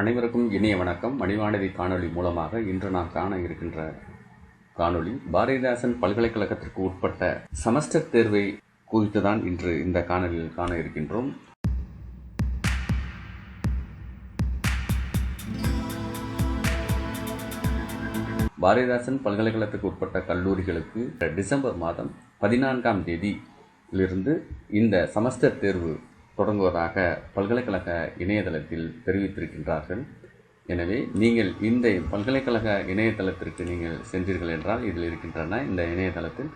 அனைவருக்கும் இனிய வணக்கம். மணிவானதி காணொளி மூலமாக இன்று நாம் காண இருக்கின்ற காணொளி பாரதிதாசன் பல்கலைக்கழகத்திற்கு உட்பட்ட செமஸ்டர் தேர்வை குறித்து தான் இன்று இந்த காணொலியில் காண இருக்கின்றோம். பாரதிதாசன் பல்கலைக்கழகத்துக்கு உட்பட்ட கல்லூரிகளுக்கு டிசம்பர் மாதம் பதினான்காம் தேதியிலிருந்து இந்த செமஸ்டர் தேர்வு தொடங்குவதாக பல்கலைக்கழக இணையதளத்தில் தெரிவித்திருக்கின்றார்கள். எனவே நீங்கள் இந்த பல்கலைக்கழக இணையதளத்திற்கு நீங்கள் சென்றீர்கள் என்றால் இதில் இருக்கின்றன இந்த இணையதளத்தில்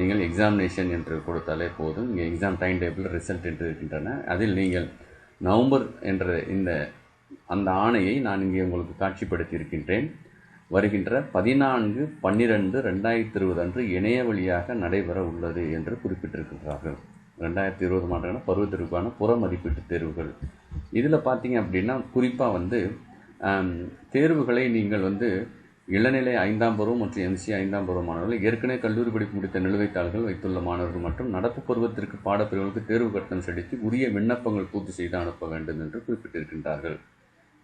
நீங்கள் எக்ஸாமினேஷன் என்று கொடுத்தாலே போதும். இங்கே எக்ஸாம் டைம் டேபிள் ரிசல்ட் என்று இருக்கின்றன. அதில் நீங்கள் நவம்பர் என்ற இந்த அந்த ஆணையை நான் இங்கே உங்களுக்கு காட்சிப்படுத்தி இருக்கின்றேன் வருகின்ற பதினான்கு பன்னிரெண்டு ரெண்டாயிரத்தி இருபது அன்று இணைய வழியாக நடைபெற உள்ளது என்று குறிப்பிட்டிருக்கின்றார்கள். ரெண்டாயிரத்தி இருபது ஆண்டான பருவத்திற்கான புற மதிப்பீட்டு தேர்வுகள். இதில் பார்த்தீங்க அப்படின்னா குறிப்பாக வந்து தேர்வுகளை நீங்கள் வந்து இளநிலை ஐந்தாம் பருவம் மற்றும் எம்சி ஐந்தாம் பருவ மாணவர்கள் ஏற்கனவே கல்லூரி படிப்பு முடித்த நிலுவைத்தாள்கள் வைத்துள்ள மாணவர்கள் மற்றும் நடப்பு பருவத்திற்கு பாடப்பிரிவுகளுக்கு தேர்வு கட்டணம் செலுத்தி உரிய விண்ணப்பங்கள் பூர்த்தி செய்து அனுப்ப வேண்டும் என்று குறிப்பிட்டிருக்கின்றார்கள்.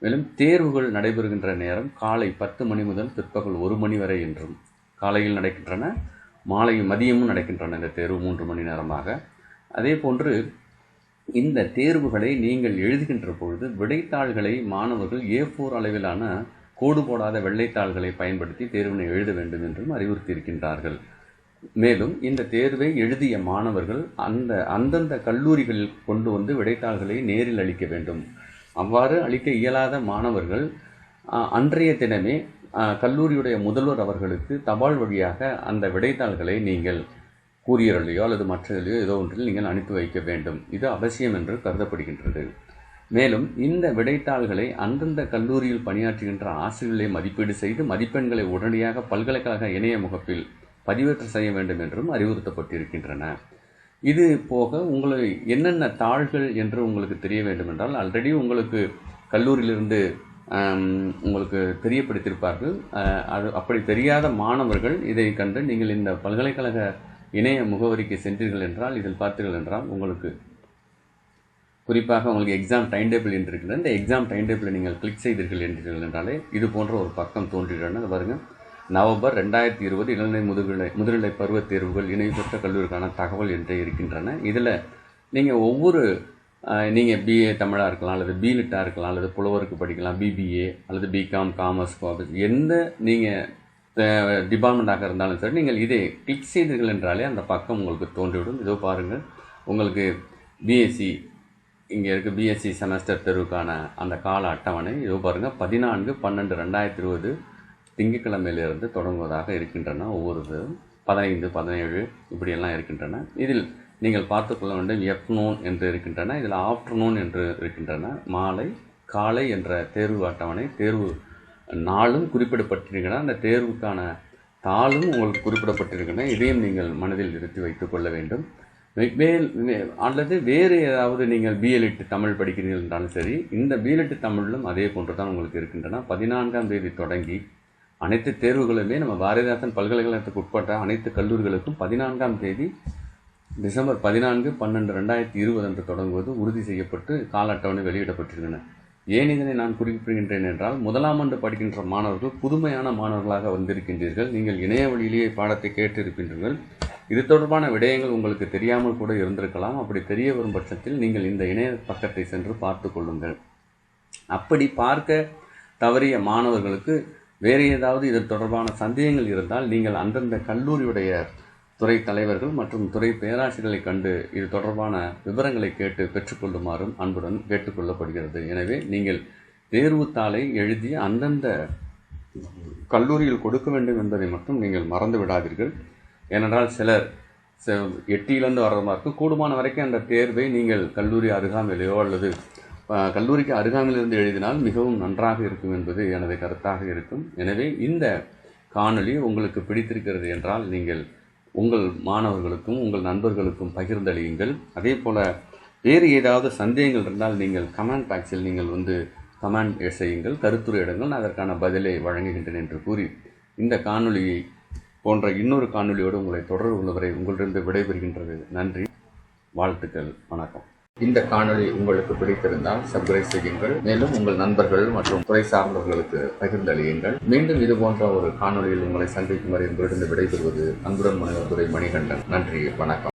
மேலும் தேர்வுகள் நடைபெறுகின்ற நேரம் காலை பத்து மணி முதல் பிற்பகல் ஒரு மணி வரை என்றும் காலையில் நடக்கின்றன மாலை மதியமும் நடக்கின்றன. இந்த தேர்வு மூன்று மணி நேரமாக. அதே போன்று இந்த தேர்வுகளை நீங்கள் எழுதுகின்ற பொழுது விடைத்தாள்களை மாணவர்கள் ஏ ஃபோர் அளவிலான கோடு போடாத வெள்ளைத்தாள்களை பயன்படுத்தி தேர்வினை எழுத வேண்டும் என்றும் அறிவுறுத்தியிருக்கின்றார்கள். மேலும் இந்த தேர்வை எழுதிய மாணவர்கள் அந்த அந்தந்த கல்லூரிகளில் கொண்டு வந்து விடைத்தாள்களை நேரில் அளிக்க வேண்டும். அவ்வாறு அளிக்க இயலாத மாணவர்கள் அன்றைய தினமே கல்லூரியுடைய முதல்வர் அவர்களுக்கு தபால் வழியாக அந்த விடைத்தாள்களை நீங்கள் கூரியரிலேயோ அல்லது மற்றதிலேயோ ஏதோ ஒன்றில் நீங்கள் அனுப்பி வைக்க வேண்டும். இது அவசியம் என்று கருதப்படுகின்றது. மேலும் இந்த விடைத்தாள்களை அந்தந்த கல்லூரியில் பணியாற்றுகின்ற ஆசிரியர்களை மதிப்பீடு செய்து மதிப்பெண்களை உடனடியாக பல்கலைக்கழக இணைய முகப்பில் பதிவேற்றம் செய்ய வேண்டும் என்றும் அறிவுறுத்தப்பட்டிருக்கின்றன. இது போக உங்களை என்னென்ன தாள்கள் என்று உங்களுக்கு தெரிய வேண்டும் என்றால் ஆல்ரெடி உங்களுக்கு கல்லூரியிலிருந்து உங்களுக்கு தெரியப்படுத்தியிருப்பார்கள். அது அப்படி தெரியாத மாணவர்கள் இதை கண்டு நீங்கள் இந்த பல்கலைக்கழக இணைய முகவரிக்கு சென்றீர்கள் என்றால் இதில் பார்த்தீர்கள் என்றால் உங்களுக்கு குறிப்பாக உங்களுக்கு எக்ஸாம் டைம் டேபிள் என்று இருக்கிறது. இந்த எக்ஸாம் டைம் டேபிளை நீங்கள் கிளிக் செய்தீர்கள் என்றீர்கள் என்றாலே இது போன்ற ஒரு பக்கம் தோன்றுகிறது. பாருங்கள் நவம்பர் ரெண்டாயிரத்தி இருபது இளநிலை முதுகலை முதுநிலை பருவத் தேர்வுகள் இணைவு பெற்ற கல்லூரிக்கான தகவல் என்று இருக்கின்றன. இதில் நீங்கள் ஒவ்வொரு நீங்கள் பிஏ தமிழாக இருக்கலாம் அல்லது பிலிட்டாக இருக்கலாம் அல்லது புலவருக்கு படிக்கலாம் பிபிஏ அல்லது பிகாம் காமர்ஸ் காமர்ஸ் எந்த நீங்கள் டிபார்ட்மெண்ட்டாக இருந்தாலும் சரி நீங்கள் இதை கிளிக் செய்தீர்கள் என்றாலே அந்த பக்கம் உங்களுக்கு தோன்றிவிடும். இதோ பாருங்கள். உங்களுக்கு பிஎஸ்சி இங்கே இருக்க பிஎஸ்சி செமஸ்டர் தேர்வுக்கான அந்த கால அட்டவணை. இதோ பாருங்கள் பதினான்கு பன்னெண்டு ரெண்டாயிரத்தி இருபது திங்கட்கிழமையிலிருந்து தொடங்குவதாக இருக்கின்றன. ஒவ்வொரு பதினைந்து பதினேழு இப்படியெல்லாம் இருக்கின்றன. இதில் நீங்கள் பார்த்துக்கொள்ள வேண்டும். எப்னூன் என்று இருக்கின்றன. இதில் ஆஃப்டர்நூன் என்று இருக்கின்றன. மாலை காலை என்ற தேர்வு அட்டவணை தேர்வு நாளும் குறிப்பிடப்பட்டிருக்கின்றன. அந்த தேர்வுக்கான தாளும் உங்களுக்கு குறிப்பிடப்பட்டிருக்கின்றன. இதையும் நீங்கள் மனதில் நிறுத்தி வைத்துக் கொள்ள வேண்டும். மேல் அல்லது வேறு ஏதாவது நீங்கள் பிஎல்இட்டு தமிழ் படிக்கிறீர்கள் என்றாலும் சரி இந்த பிஎலிட்டு தமிழிலும் அதே போன்று தான் உங்களுக்கு இருக்கின்றன. பதினான்காம் தேதி தொடங்கி அனைத்து தேர்வுகளுமே நம்ம பாரதிதாசன் பல்கலைக்கழகத்துக்கு உட்பட்ட அனைத்து கல்லூரிகளுக்கும் பதினான்காம் தேதி டிசம்பர் பதினான்கு பன்னெண்டு ரெண்டாயிரத்தி இருபது அன்று தொடங்குவது உறுதி செய்யப்பட்டு கால அட்டவணை வெளியிடப்பட்டிருக்கின்றன. ஏன் இதனை நான் குறிப்பிடுகின்றேன் என்றால் முதலாம் ஆண்டு படிக்கின்ற மாணவர்கள் புதுமையான மாணவர்களாக வந்திருக்கின்றீர்கள். நீங்கள் இணைய வழியிலேயே பாடத்தை கேட்டிருக்கின்றீர்கள். இது தொடர்பான விடயங்கள் உங்களுக்கு தெரியாமல் கூட இருந்திருக்கலாம். அப்படி தெரிய வரும் பட்சத்தில் நீங்கள் இந்த இணைய பக்கத்தை சென்று பார்த்து கொள்ளுங்கள். அப்படி பார்க்க தவறிய மாணவர்களுக்கு வேறு ஏதாவது இது தொடர்பான சந்தேகங்கள் இருந்தால் நீங்கள் அந்தந்த கல்லூரியுடைய துறை தலைவர்கள் மற்றும் துறை பேராசிரியர்களை கண்டு இது தொடர்பான விவரங்களை கேட்டு பெற்றுக்கொள்ளுமாறும் அன்புடன் கேட்டுக்கொள்ளப்படுகிறது. எனவே நீங்கள் தேர்வுத்தாளை எழுதி அந்தந்த கல்லூரியில் கொடுக்க வேண்டும் என்பதை மட்டும் நீங்கள் மறந்து விடாதீர்கள். ஏனென்றால் சிலர் ச- எட்டியிலிருந்து வர்றதா இருக்கும் கூடுமான வரைக்கும் அந்த தேர்வை நீங்கள் கல்லூரி அருகாமையிலேயோ அல்லது கல்லூரிக்கு அருகாமையிலிருந்து எழுதினால் மிகவும் நன்றாக இருக்கும் என்பது எனது கருத்தாக இருக்கும். எனவே இந்த காணொளி உங்களுக்கு பிடித்திருக்கிறது என்றால் நீங்கள் உங்கள் மாணவர்களுக்கும் உங்கள் நண்பர்களுக்கும் பகிர்ந்தளியுங்கள். அதே போல் வேறு ஏதாவது சந்தேகங்கள் இருந்தால் நீங்கள் கமெண்ட் பாக்ஸில் நீங்கள் வந்து கமெண்ட் செய்யுங்கள் கருத்துரையிடுங்கள் நான் அதற்கான பதிலை வழங்குகின்றேன் என்று கூறி இந்த காணொளியை போன்ற இன்னொரு காணொளியோடு உங்களை தொடர்பு கொள்வரை உங்களிடம் விடைபெறுகின்றது. நன்றி. வாழ்த்துக்கள். வணக்கம். இந்த காணொளி உங்களுக்கு பிடித்திருந்தால் சப்ஸ்கிரைப் செய்யுங்கள். மேலும் உங்கள் நண்பர்கள் மற்றும் துறை சார்ந்தவர்களுக்கு பகிர்ந்தளியுங்கள். மீண்டும் இது போன்ற ஒரு காணொளியில் உங்களை சந்திக்கும் வரை உங்களிடம் விடைபெறுவது அன்புடன் முனைவர் துறை மணிகண்டன். நன்றி வணக்கம்.